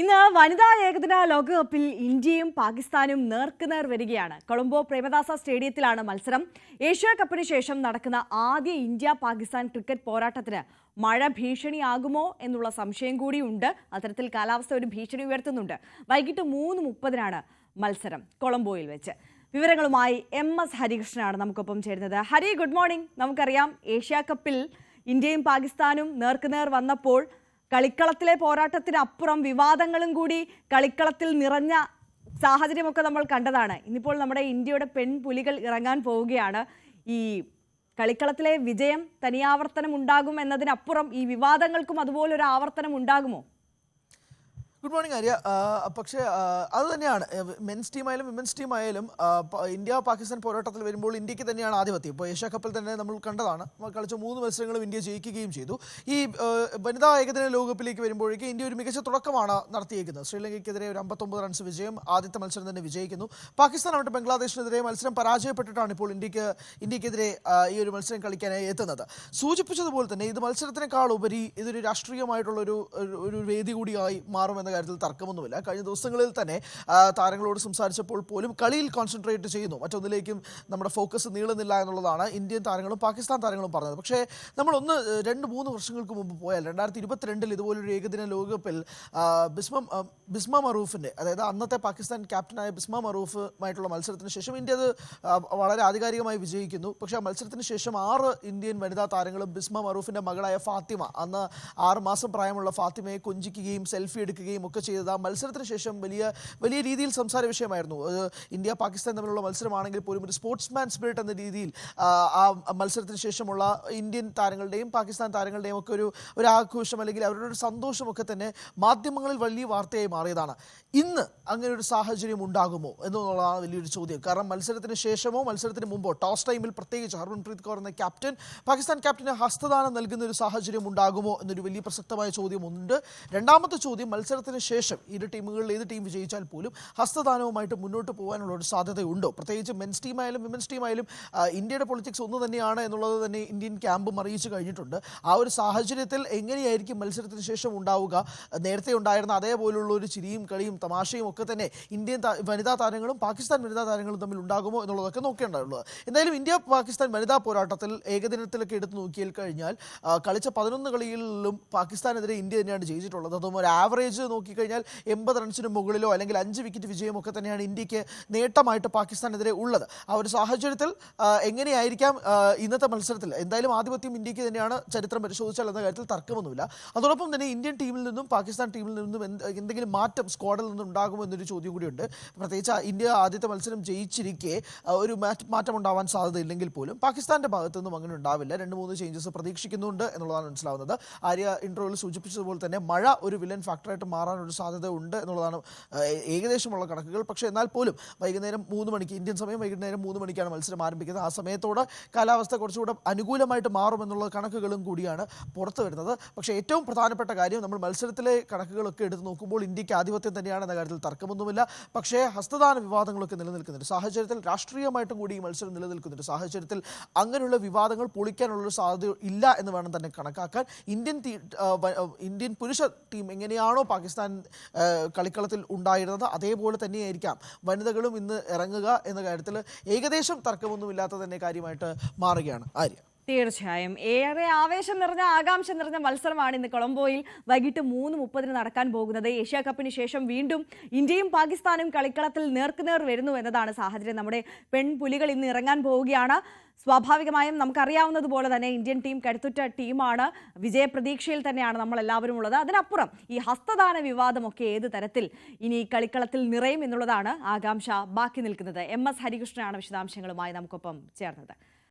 ഇന്ന് വനിതാ ഏകദിന ലോകകപ്പിൽ ഇന്ത്യയും പാകിസ്ഥാനും നേർക്കുനേർ വരികയാണ്. കൊളംബോ പ്രേമദാസ സ്റ്റേഡിയത്തിലാണ് മത്സരം. ഏഷ്യ കപ്പിന് ശേഷം നടക്കുന്ന ആദ്യ ഇന്ത്യ പാകിസ്ഥാൻ ക്രിക്കറ്റ് പോരാട്ടത്തിന് മഴ ഭീഷണിയാകുമോ എന്നുള്ള സംശയം കൂടിയുണ്ട് അത്തരത്തിൽ കാലാവസ്ഥ ഒരു ഭീഷണി ഉയർത്തുന്നുണ്ട്. വൈകിട്ട് മൂന്ന് മുപ്പതിനാണ് മത്സരം കൊളംബോയിൽ വെച്ച്. വിവരങ്ങളുമായി എം എസ് ഹരികൃഷ്ണനാണ് നമുക്കൊപ്പം ചേരുന്നത്. Hari good morning. നമുക്കറിയാം ഏഷ്യ കപ്പിൽ ഇന്ത്യയും പാകിസ്ഥാനും നേർക്കുനേർ വന്നപ്പോൾ കളിക്കളത്തിലെ പോരാട്ടത്തിനപ്പുറം വിവാദങ്ങളും കൂടി കളിക്കളത്തിൽ നിറഞ്ഞ സാഹചര്യമൊക്കെ നമ്മൾ കണ്ടതാണ്. ഇന്നിപ്പോൾ നമ്മുടെ ഇന്ത്യയുടെ പെൺപുലികൾ ഇറങ്ങാൻ പോവുകയാണ്. ഈ കളിക്കളത്തിലെ വിജയം തനിയാവർത്തനം ഉണ്ടാകും എന്നതിനപ്പുറം ഈ വിവാദങ്ങൾക്കും അതുപോലൊരു ആവർത്തനം ഉണ്ടാകുമോ? Good morning Arya. പക്ഷേ അത് തന്നെയാണ്. മെൻസ് ടീമായാലും വിമൻസ് ടീം ആയാലും ആ, പ- ഇന്ത്യ പാകിസ്ഥാൻ പോരാട്ടത്തിൽ വരുമ്പോൾ ഇന്ത്യയ്ക്ക് തന്നെയാണ് ആധിപത്യം. ഇപ്പോൾ ഏഷ്യ കപ്പിൽ തന്നെ നമ്മൾ കണ്ടതാണ്. കളിച്ച മൂന്ന് മത്സരങ്ങളും ഇന്ത്യ ജയിക്കുകയും ചെയ്തു. ഈ വനിതാ ഏകദിന ലോകകപ്പിലേക്ക് വരുമ്പോഴേക്കും ഇന്ത്യ ഒരു മികച്ച തുടക്കമാണ് നടത്തിയേക്കുന്നത്. ശ്രീലങ്കയ്ക്കെതിരെ ഒരു അമ്പത്തൊമ്പത് റൺസ് വിജയം ആദ്യത്തെ മത്സരം തന്നെ വിജയിക്കുന്നു. പാകിസ്ഥാൻ ആവട്ടെ ബംഗ്ലാദേശിനെതിരെ മത്സരം പരാജയപ്പെട്ടിട്ടാണ് ഇപ്പോൾ ഇന്ത്യയ്ക്ക് ഇന്ത്യക്കെതിരെ ഈ ഒരു മത്സരം കളിക്കാനായി എത്തുന്നത്. സൂചിപ്പിച്ചതുപോലെ തന്നെ ഇത് മത്സരത്തിനേക്കാൾ ഉപരി ഇതൊരു രാഷ്ട്രീയമായിട്ടുള്ള ഒരു ഒരു- ഒരു വേദി കൂടിയായി മാറുമെന്ന കാര്യത്തിൽ തർക്കമൊന്നുമില്ല. കഴിഞ്ഞ ദിവസങ്ങളിൽ തന്നെ താരങ്ങളോട് സംസാരിച്ചപ്പോൾ പോലും കളിയിൽ കോൺസെൻട്രേറ്റ് ചെയ്യുന്നു. മറ്റൊന്നിലേക്കും നമ്മുടെ ഫോക്കസ് നീളുന്നില്ല എന്നുള്ളതാണ് ഇന്ത്യൻ താരങ്ങളും പാകിസ്ഥാൻ താരങ്ങളും പറഞ്ഞത്. പക്ഷേ നമ്മൾ ഒന്ന് രണ്ട് മൂന്ന് വർഷങ്ങൾക്ക് മുമ്പ് പോയാൽ രണ്ടായിരത്തി ഇരുപത്തിരണ്ടിൽ ഇതുപോലൊരു ഏകദിന ലോകകപ്പിൽ ബിസ്മ ബിസ്മ മറൂഫിന്റെ അതായത് അന്നത്തെ പാകിസ്ഥാൻ ക്യാപ്റ്റനായ ബിസ്മ മറൂഫുമായിട്ടുള്ള മത്സരത്തിന് ശേഷം ഇന്ത്യ അത് വളരെ ആധികാരികമായി വിജയിക്കുന്നു. പക്ഷേ ആ മത്സരത്തിന് ശേഷം ആറ് ഇന്ത്യൻ വനിതാ താരങ്ങളും ബിസ്മ മറൂഫിന്റെ മകളായ ഫാത്തിമ അന്ന് ആറ് മാസം പ്രായമുള്ള ഫാത്തിമയെ കൊഞ്ചിക്കുകയും സെൽഫി എടുക്കുകയും ഒക്കെ ചെയ്തത്. ആ മത്സരത്തിന് ശേഷം വലിയ വലിയ രീതിയിൽ സംസാര വിഷയമായിരുന്നു. ഇന്ത്യ പാകിസ്ഥാൻ തമ്മിലുള്ള മത്സരമാണെങ്കിൽ പോലും ഒരു സ്പോർട്സ്മാൻ സ്പിരിറ്റ് എന്ന രീതിയിൽ ആ മത്സരത്തിന് ശേഷമുള്ള ഇന്ത്യൻ താരങ്ങളുടെയും പാകിസ്ഥാൻ താരങ്ങളുടെയും ഒക്കെ ഒരു ഒരു ആഘോഷം അല്ലെങ്കിൽ അവരുടെ ഒരു സന്തോഷമൊക്കെ തന്നെ മാധ്യമങ്ങളിൽ വലിയ വാർത്തയായി മാറിയതാണ്. ഇന്ന് അങ്ങനെ ഒരു സാഹചര്യം ഉണ്ടാകുമോ എന്നുള്ളതാണ് വലിയൊരു ചോദ്യം. കാരണം മത്സരത്തിന് ശേഷമോ മത്സരത്തിന് മുമ്പോ ടോസ് ടൈമിൽ പ്രത്യേകിച്ച് ഹർമൻപ്രീത് കൗർ എന്ന ക്യാപ്റ്റൻ പാകിസ്ഥാൻ ക്യാപ്റ്റന് ഹസ്തദാനം നൽകുന്ന ഒരു സാഹചര്യം ഉണ്ടാകുമോ എന്നൊരു വലിയ പ്രസക്തമായ ചോദ്യമുണ്ട്. രണ്ടാമത്തെ ചോദ്യം മത്സരത്തിന് ശേഷം ഇരു ടീമുകളിൽ ഏത് ടീം വിജയിച്ചാൽ പോലും ഹസ്തദാനവുമായിട്ട് മുന്നോട്ട് പോകാനുള്ള ഒരു സാധ്യതയുണ്ടോ? പ്രത്യേകിച്ച് മെൻസ് ടീമായാലും വിമൻസ് ടീമായാലും ഇന്ത്യയുടെ പൊളിറ്റിക്സ് ഒന്ന് തന്നെയാണ് എന്നുള്ളത് തന്നെ ഇന്ത്യൻ ക്യാമ്പും അറിയിച്ചു കഴിഞ്ഞിട്ടുണ്ട്. ആ ഒരു സാഹചര്യത്തിൽ എങ്ങനെയായിരിക്കും മത്സരത്തിന് ശേഷം ഉണ്ടാവുക? നേരത്തെ ഉണ്ടായിരുന്ന അതേപോലുള്ള ഒരു ചിരിയും കളിയും തമാശയും ഒക്കെ തന്നെ ഇന്ത്യൻ വനിതാ താരങ്ങളും പാകിസ്ഥാൻ വനിതാ താരങ്ങളും തമ്മിൽ ഉണ്ടാകുമോ എന്നുള്ളതൊക്കെ നോക്കേണ്ടതുള്ളത് എന്തായാലും ഇന്ത്യ പാകിസ്ഥാൻ വനിതാ പോരാട്ടത്തിൽ ഏകദിനത്തിലൊക്കെ എടുത്തു നോക്കിയാൽ കഴിഞ്ഞാൽ കളിച്ച പതിനൊന്ന് കളികളിലും പാകിസ്ഥാനെതിരെ ഇന്ത്യ തന്നെയാണ് ജയിച്ചിട്ടുള്ളത്. അതും ഒരു ആവറേജ് നോക്കിക്കഴിഞ്ഞാൽ എൺപത് റൺസിന് മുകളിലോ അല്ലെങ്കിൽ അഞ്ച് വിക്കറ്റ് വിജയമൊക്കെ തന്നെയാണ് ഇന്ത്യയ്ക്ക് നേട്ടമായിട്ട് പാകിസ്ഥാനെതിരെ ഉള്ളത്. ആ ഒരു സാഹചര്യത്തിൽ എങ്ങനെയായിരിക്കാം ഇന്നത്തെ മത്സരത്തിൽ? എന്തായാലും ആധിപത്യം ഇന്ത്യയ്ക്ക് തന്നെയാണ് ചരിത്രം പരിശോധിച്ചാൽ എന്ന കാര്യത്തിൽ തർക്കമൊന്നുമില്ല. അതോടൊപ്പം തന്നെ ഇന്ത്യൻ ടീമിൽ നിന്നും പാകിസ്ഥാൻ ടീമിൽ നിന്നും എന്ത് എന്തെങ്കിലും മാറ്റം സ്ക്വാഡിൽ നിന്നും ഉണ്ടാകുമോ എന്നൊരു ചോദ്യം കൂടിയുണ്ട്. പ്രത്യേകിച്ച് ഇന്ത്യ ആദ്യത്തെ മത്സരം ജയിച്ചിരിക്കെ ഒരു മാറ്റം ഉണ്ടാവാൻ സാധ്യതയില്ലെങ്കിൽ പോലും പാകിസ്ഥാന്റെ ഭാഗത്തു നിന്നും അങ്ങനെ ഉണ്ടാവില്ല. രണ്ട് മൂന്ന് ചേഞ്ചസ് പ്രതീക്ഷിക്കുന്നുണ്ട് എന്നുള്ളതാണ് മനസ്സിലാവുന്നത്. ആര്യ ഇൻട്രോയിൽ സൂചിപ്പിച്ചതുപോലെ തന്നെ മഴ ഒരു വില്ലൻ ഫാക്ടറായിട്ട് മാറാൻ ഒരു സാധ്യത ഉണ്ട് എന്നുള്ളതാണ് ഏകദേശമുള്ള കണക്കുകൾ. പക്ഷേ എന്നാൽ പോലും വൈകുന്നേരം മൂന്ന് മണിക്ക് ഇന്ത്യൻ സമയം വൈകുന്നേരം മൂന്ന് മണിക്കാണ് മത്സരം ആരംഭിക്കുന്നത്. ആ സമയത്തോടെ കാലാവസ്ഥ കുറച്ചുകൂടെ അനുകൂലമായിട്ട് മാറുമെന്നുള്ള കണക്കുകളും കൂടിയാണ് പുറത്തു വരുന്നത്. പക്ഷേ ഏറ്റവും പ്രധാനപ്പെട്ട കാര്യം നമ്മൾ മത്സരത്തിലെ കണക്കുകളൊക്കെ എടുത്ത് നോക്കുമ്പോൾ ഇന്ത്യയ്ക്ക് ആധിപത്യം തന്നെയാണ് എന്ന കാര്യത്തിൽ തർക്കമൊന്നുമില്ല. പക്ഷേ ഹസ്തദാന വിവാദങ്ങളൊക്കെ നിലനിൽക്കുന്നുണ്ട്. സാഹചര്യത്തിൽ രാഷ്ട്രീയമായിട്ടും കൂടി ഈ മത്സരം നിലനിൽക്കുന്നുണ്ട്. സാഹചര്യത്തിൽ അങ്ങനെയുള്ള വിവാദങ്ങൾ പൊളിക്കാനുള്ള സാധ്യത ഇല്ല എന്ന് വേണം തന്നെ കണക്കാക്കാൻ. ഇന്ത്യൻ ഇന്ത്യൻ പുരുഷ ടീം എങ്ങനെയാണോ പാകിസ്ഥാൻ ആ, കളിക്കളത്തിൽ ഉണ്ടായിരുന്നത്. അതേപോലെ തന്നെയായിരിക്കാം. വനിതകളും ഇന്ന് ഇറങ്ങുക എന്ന കാര്യത്തിൽ ഏകദേശം തർക്കമൊന്നുമില്ലാത്ത തന്നെ കാര്യമായിട്ട് മാറുകയാണ്. ആര്യ? തീർച്ചയായും. ഏറെ ആവേശം നിറഞ്ഞ ആകാംക്ഷ നിറഞ്ഞ മത്സരമാണ് ഇന്ന് കൊളംബോയിൽ വൈകിട്ട് മൂന്ന് മുപ്പതിന് നടക്കാൻ പോകുന്നത്. ഏഷ്യ കപ്പിന് ശേഷം വീണ്ടും ഇന്ത്യയും പാകിസ്ഥാനും കളിക്കളത്തിൽ നേർക്കുനേർ വരുന്നു എന്നതാണ് സാഹചര്യം. നമ്മുടെ പെൺപുലികൾ ഇന്ന് ഇറങ്ങാൻ പോവുകയാണ്. സ്വാഭാവികമായും നമുക്കറിയാവുന്നതുപോലെ തന്നെ ഇന്ത്യൻ ടീം കരുത്തുറ്റ ടീമാണ്. വിജയപ്രതീക്ഷയിൽ തന്നെയാണ് നമ്മൾ എല്ലാവരും ഉള്ളത്. അതിനപ്പുറം ഈ ഹസ്തദാന വിവാദമൊക്കെ ഏത് തരത്തിൽ ഇനി കളിക്കളത്തിൽ നിറയും എന്നുള്ളതാണ് ആകാംക്ഷ. ബാക്കി നിൽക്കുന്നത് എം എസ് ഹരികൃഷ്ണനാണ് വിശദാംശങ്ങളുമായി നമുക്കൊപ്പം ചേർന്നത്.